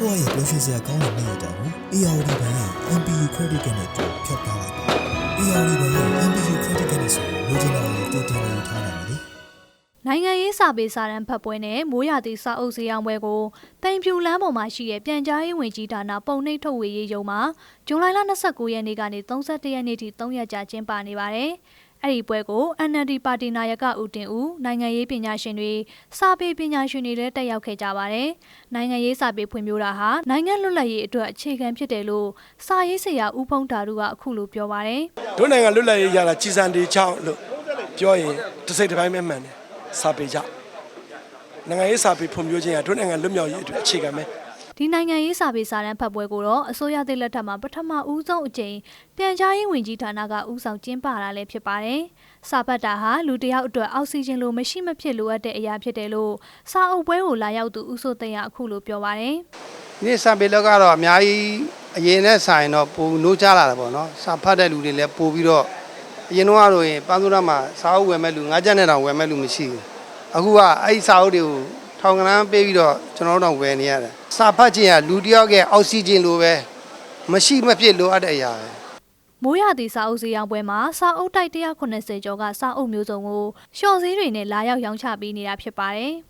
ရှင်စရာကောင်းတဲ့နေ့တောင်ကို ARD ဘဏ်ရဲ့ MPU Credit Card နဲ့အတူဖြတ်ထားလိုက်ပါ ARD ဘဏ်ရဲ့ MPU Credit Card နဲ့ဆိုရင်လိုချင်တာကိုတူတင်နေထားနိုင်တယ်လေနိုင်ငံရေးစာပေစာတမ်းဖတ်ပွဲနဲ့မိုးရာသီစာအုပ်စည်းအောင်ပွဲကိုပိန်ဖြူလမ်းပေါ်မှာရှိတဲ့ပြန်ကြားရေးဝန်ကြီးဌာနပုံနှိပ်ထုတ်ဝေရေးရုံမှာဇွန်လ29ရက်နေ့ကနေ31ရက်နေ့ထိ3ရက်ကြာကျင်းပနေပါတယ်။ အဲ့ဒီပွဲကို NLD ပါတီနာယကဦးတင်ဦးနိုင်ငံရေးပညာရှင်တွေစာပေပညာရှင်တွေလည်းတက်ရောက်ခဲ့ကြပါတယ်။နိုင်ငံရေးစာပေဖွံ့ဖြိုးတာဟာနိုင်ငံလွတ်လပ်ရေးအတွက်အခြေခံဖြစ်တယ်လို့စာရေးဆရာဦးဖုံးတာတို့ကအခုလိုပြောပါတယ်။တို့နိုင်ငံလွတ်လပ်ရေးရတာကြီးစံတေချောင်းလို့ပြောရင်တစ်စိတ်တစ်ပိုင်းပဲမှန်တယ်စာပေကြောင့်နိုင်ငံရေးစာပေဖွံ့ဖြိုးခြင်းကတို့နိုင်ငံလွတ်မြောက်ရေးအတွက်အခြေခံပဲ ဒီနိုင်ငံရေးစာပေစာတမ်းဖတ်ပွဲကိုတော့အစိုးရသစ်လက်ထက်မှာပထမဦးဆုံးအကြိမ်ပြန်ကြားရေးဝန်ကြီးဌာနကဦးဆောင်ကျင်းပတာလည်းဖြစ်ပါတယ်။စာပတ်တာဟာလူတစ်ယောက်အတွက်အောက်ဆီဂျင်လိုမရှိမဖြစ်လိုအပ်တဲ့အရာဖြစ်တယ်လို့စာအုပ်ပွဲကိုလာရောက်သူဦးစိုးသိန်းကအခုလိုပြောပါတယ်ဒီစာပေလောကကတော့အများကြီးအရင်နဲ့ဆိုင်တော့ပိုနိုးချလာတာပေါ့နော်စာဖတ်တဲ့လူတွေလည်းပိုပြီးတော့အရင်တော့ဆိုရင်ပန်းစိုးရမှာစာအုပ်ဝယ်မဲ့လူငါးချက်နဲ့တောင်ဝယ်မဲ့လူမရှိဘူးအခုကအဲ့ဒီစာအုပ်တွေကို ထောင်ကနန်းပေးပြီးတော့ကျွန်တော်တို့တော့ဝယ်နေရတယ်စာဖတ်ခြင်းကလူတစ်ယောက်ရဲ့အောက်ဆီဂျင်လိုပဲမရှိမဖြစ်လိုအပ်တဲ့အရာပဲ။မိုးရသည့်စာအုပ်စည်းရောင်းပွဲမှာစာအုပ်တိုက်180ကျော်ကစာအုပ်မျိုးစုံကိုရှော့စည်းတွေနဲ့လာရောက်ရောင်းချပေးနေတာဖြစ်ပါတယ်။